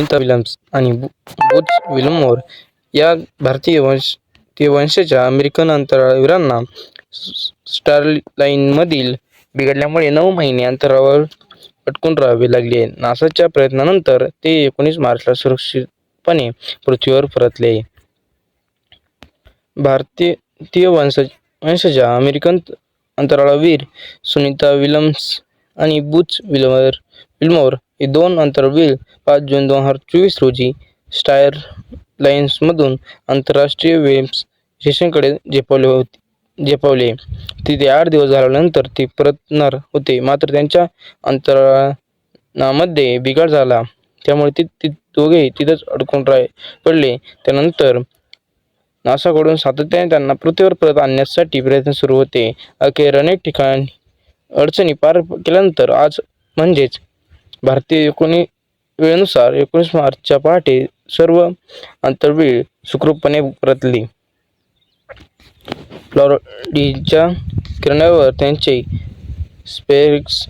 Sunita Williams आणि Butch Wilmore या भारतीय वंश ते वंशाच्या अमेरिकन अंतराळवीरांना स्टारलाईनमधील बिघडल्यामुळे नऊ महिने अंतरावर अटकून राहावे लागले. नासाच्या प्रयत्नानंतर ते एकोणीस मार्चला सुरक्षितपणे पृथ्वीवर परतले. भारतीय वंश वंशाच्या अमेरिकन अंतराळवीर सुनीता विल्यम्स आणि बुच विलमर विल्मोर हे दोन अंतराळवीर पाच जून दोन हजार चोवीस रोजी स्टायर लाईन्समधून आंतरराष्ट्रीय वेम्स स्टेशनकडे झेपावले होते झेपावले. तिथे आठ दिवस झाल्यानंतर ते परतणार होते. मात्र त्यांच्या अंतरामध्ये बिघाड झाला. त्यामुळे ते ते दोघेही तिथंच अडकून राह पडले. त्यानंतर नासाकडून सातत्याने त्यांना पृथ्वीवर परत आणण्यासाठी प्रयत्न सुरू होते. अखेर अनेक ठिकाणी अडचणी पार केल्यानंतर आज म्हणजेच भारतीय एकोणी वेळेनुसार एकोणीस मार्चच्या पहाटे सर्व आंतरवेळ सुखरूपपणे परतले. फ्लॉरिडीच्या किरणावर त्यांचे स्पेक्स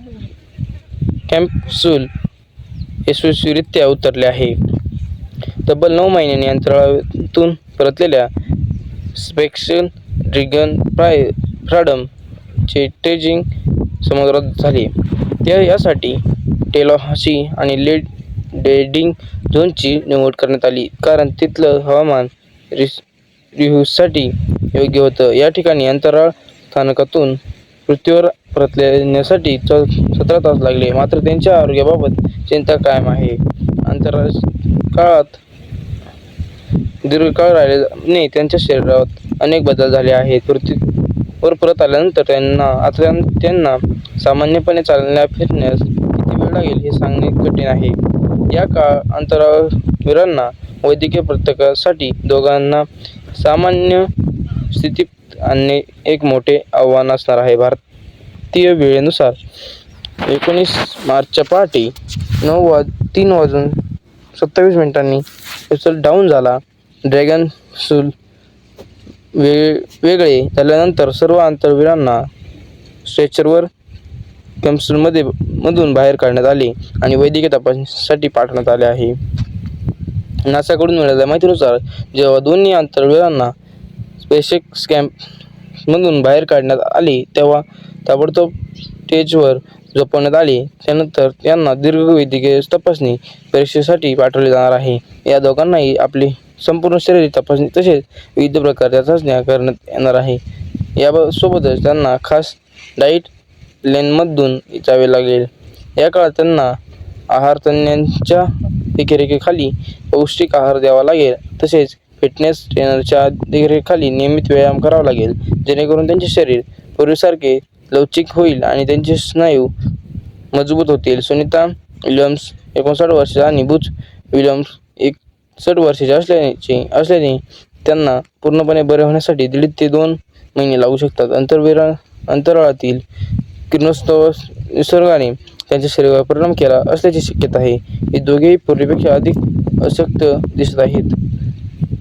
कॅम्पसूल यशस्वीरित्या उतरले आहे. तब्बल नऊ महिन्यांनी अंतराळातून परतलेल्या स्पेसएक्स ड्रॅगन फ्रायडम चे ट्रेजिंग समुद्रात झाले. त्या यासाठी टॅलाहसी आणि लेड डेडिंग झोनची निवड करण्यात आली कारण तिथलं हवामान रिहूसाठी योग्य होतं. या ठिकाणी अंतराळ स्थानकातून पृथ्वीवर परतण्यासाठी सतरा तास लागले. मात्र त्यांच्या आरोग्याबाबत चिंता कायम आहे. अंतराळात दीर्घकाळ राहिल्याने त्यांच्या शरीरात अनेक बदल झाले आहेत. पृथ्वीवर परत आल्यानंतर त्यांना आता त्यांना सामान्यपणे चालण्या फिरण्यास वेळ लागेल हे सांगणे कठीण आहे. या काळात अंतराळवीरांना वैद्यकीय प्रत्येकासाठी दोघांना सामान्य स्थितीत आणणे एक मोठे आव्हान असणार आहे. भारतीय वेळेनुसार एकोणीस मार्चच्या पहाटे नऊ वाज तीन वाजून सत्तावीस मिनिटांनी उचल डाऊन झाला. ड्रॅगन सूल वे वेगळे झाल्यानंतर सर्व आंतरवीरांना स्ट्रेचरवर कॅप्सूलमध्ये मधून बाहेर काढण्यात आले आणि वैद्यकीय तपासणीसाठी पाठवण्यात आले आहे. नासाकडून मिळालेल्या माहितीनुसार जेव्हा दोन्ही अंतराळवीरांना स्पेसएक्स कॅम्पमधून बाहेर काढण्यात आले तेव्हा ताबडतोब स्टेजवर झोपवण्यात आले. त्यानंतर त्यांना दीर्घ वैद्यकीय तपासणी परीक्षेसाठी पाठवले जाणार आहे. या दोघांनाही आपली संपूर्ण शरीर तपासणी तसेच विविध प्रकारच्या चाचण्या करण्यात येणार आहे. यासोबतच त्यांना खास डाईट लेनमधून जावे लागेल. या काळात त्यांना आहारतज्ज्ञांच्या देखरेखीखाली पौष्टिक आहार द्यावा लागेल. तसेच फिटनेस ट्रेनरच्या देखरेखीखाली नियमित व्यायाम करावा लागेल. जेणेकरून त्यांचे शरीर पूर्वीसारखे लवचिक होईल आणि त्यांचे स्नायू मजबूत होतील. सुनीता विल्यम्स एकोणसाठ वर्षाचा आणि बुच विल्यम्स एकसठ वर्षाचे असल्याचे असल्याने त्यांना पूर्णपणे बरे होण्यासाठी दीड ते दोन महिने लागू शकतात. अंतराळवीर अंतराळातील किरणोस्तव निसर्गाने त्यांच्या शरीरावर परिणाम केला असल्याची शक्यता आहे. हे दोघेही पूर्वीपेक्षा अधिक अशक्त दिसत आहेत.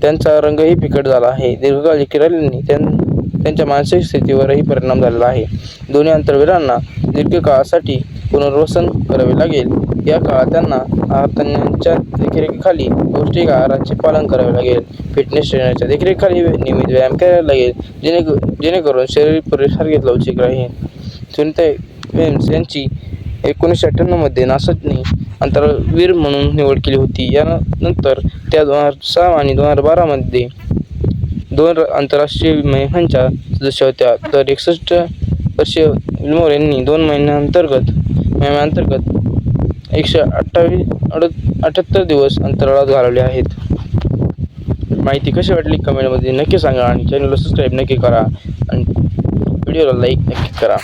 त्यांचा रंगही फिकट झाला आहे. दीर्घकाळ किराल्यांनी त्यां त्यांच्या मानसिक स्थितीवरही परिणाम झालेला आहे. दोन्ही अंतर्वीरांना दीर्घकाळासाठी पुनर्वसन करावे लागेल. या काळात त्यांना त्यांच्या देखरेखीखाली पौष्टिक आहाराचे पालन करावे लागेल. फिटनेस ट्रेनरच्या देखरेखीखाली नियमित व्यायाम करावा लागेल. जेणे जेणेकरून शरीर पूर्वीसारखे लवचिक राहील. सुनीता विल्यम्स यांची एकोणीसशे अठ्ठ्याण्णवमध्ये नासाने अंतराळवीर म्हणून निवड केली होती. यानंतर त्या दोन हजार सहा आणि दोन हजार बारामध्ये दोन आंतरराष्ट्रीय मोहिमांच्या सदस्य होत्या. तर एकसष्ट वर्षीय विल्मोर यांनी दोन महिन्यांतर्गत महिन्यांतर्गत एकशे अठ्ठावीस अठ्ठ्याहत्तर दिवस अंतराळात घालवले आहेत. माहिती कशी वाटली कमेंटमध्ये नक्की सांगा आणि चॅनलला सबस्क्राईब नक्की करा आणि व्हिडिओला लाईक नक्की करा.